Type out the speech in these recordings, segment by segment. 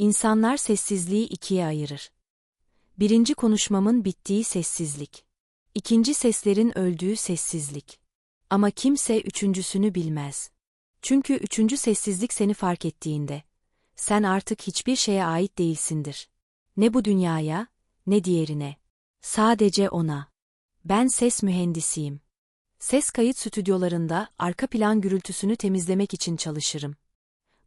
İnsanlar sessizliği ikiye ayırır. Birinci konuşmamın bittiği sessizlik. İkinci seslerin öldüğü sessizlik. Ama kimse üçüncüsünü bilmez. Çünkü üçüncü sessizlik seni fark ettiğinde. Sen artık hiçbir şeye ait değilsindir. Ne bu dünyaya, ne diğerine. Sadece ona. Ben ses mühendisiyim. Ses kayıt stüdyolarında arka plan gürültüsünü temizlemek için çalışırım.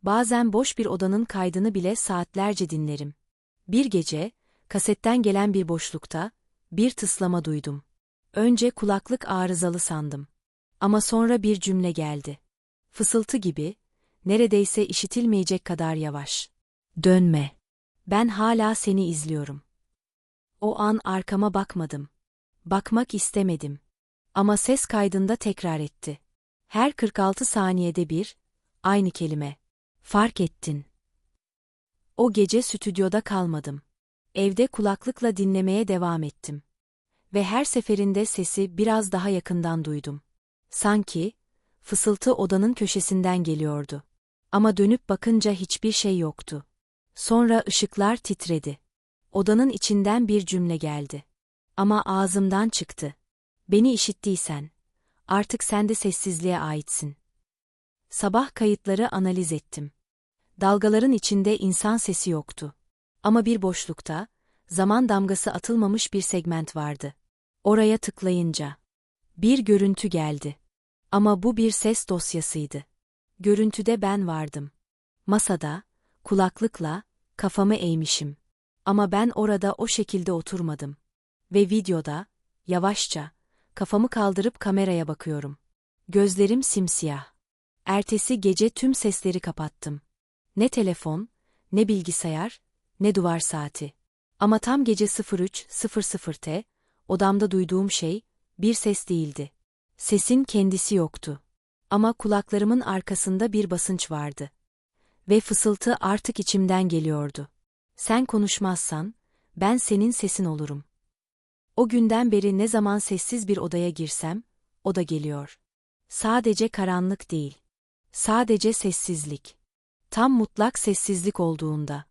Bazen boş bir odanın kaydını bile saatlerce dinlerim. Bir gece, kasetten gelen bir boşlukta, bir tıslama duydum. Önce kulaklık arızalı sandım. Ama sonra bir cümle geldi. Fısıltı gibi, neredeyse işitilmeyecek kadar yavaş. Dönme. Ben hala seni izliyorum. O an arkama bakmadım. Bakmak istemedim. Ama ses kaydında tekrar etti. Her 46 saniyede bir, aynı kelime. Fark ettin. O gece stüdyoda kalmadım. Evde kulaklıkla dinlemeye devam ettim. Ve her seferinde sesi biraz daha yakından duydum. Sanki, fısıltı odanın köşesinden geliyordu. Ama dönüp bakınca hiçbir şey yoktu. Sonra ışıklar titredi. Odanın içinden bir cümle geldi. Ama ağzımdan çıktı. Beni işittiysen, artık sen de sessizliğe aitsin. Sabah kayıtları analiz ettim. Dalgaların içinde insan sesi yoktu. Ama bir boşlukta, zaman damgası atılmamış bir segment vardı. Oraya tıklayınca, bir görüntü geldi. Ama bu bir ses dosyasıydı. Görüntüde ben vardım. Masada, kulaklıkla, kafamı eğmişim. Ama ben orada o şekilde oturmadım. Ve videoda, yavaşça, kafamı kaldırıp kameraya bakıyorum. Gözlerim simsiyah. Ertesi gece tüm sesleri kapattım. Ne telefon, ne bilgisayar, ne duvar saati. Ama tam gece 03.00'te, odamda duyduğum şey, bir ses değildi. Sesin kendisi yoktu. Ama kulaklarımın arkasında bir basınç vardı. Ve fısıltı artık içimden geliyordu. Sen konuşmazsan, ben senin sesin olurum. O günden beri ne zaman sessiz bir odaya girsem, o da geliyor. Sadece karanlık değil. Sadece sessizlik. Tam mutlak sessizlik olduğunda.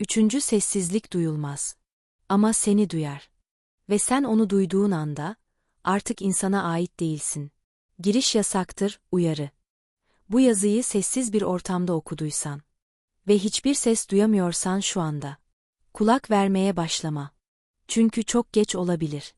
Üçüncü sessizlik duyulmaz. Ama seni duyar. Ve sen onu duyduğun anda, artık insana ait değilsin. Giriş yasaktır, uyarı. Bu yazıyı sessiz bir ortamda okuduysan ve hiçbir ses duyamıyorsan şu anda. Kulak vermeye başlama. Çünkü çok geç olabilir.